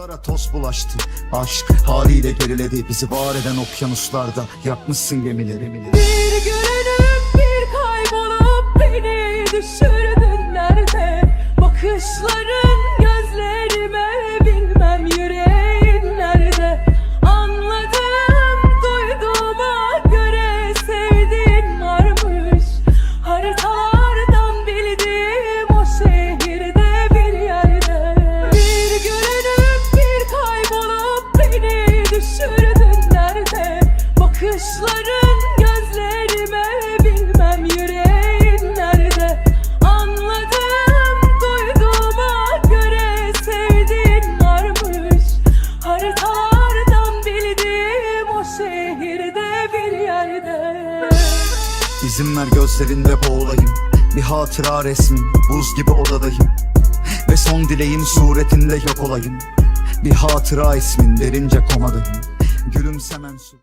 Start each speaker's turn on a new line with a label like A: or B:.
A: Sulara toz bulaştı. Aşk haliyle geriledi. Bizi var eden okyanuslarda Yakmışsın gemileri.
B: Bir görünüp bir kaybolup beni düşürdün nerede? Bakışların beni düşürdün nerede? Bakışların gözlerime bilmem yüreğin nerede? Anladım duyduğuma göre sevdiğin varmış. Haritalardan bildiğim o şehirde bir yerde.
A: İzin ver gözlerinde boğulayım. Bir hatıra resmin Buz gibi odadayım Ve son dileğim suretinde yok olayım. Bir hatıra ismin Derince komadayım Gülümsemen su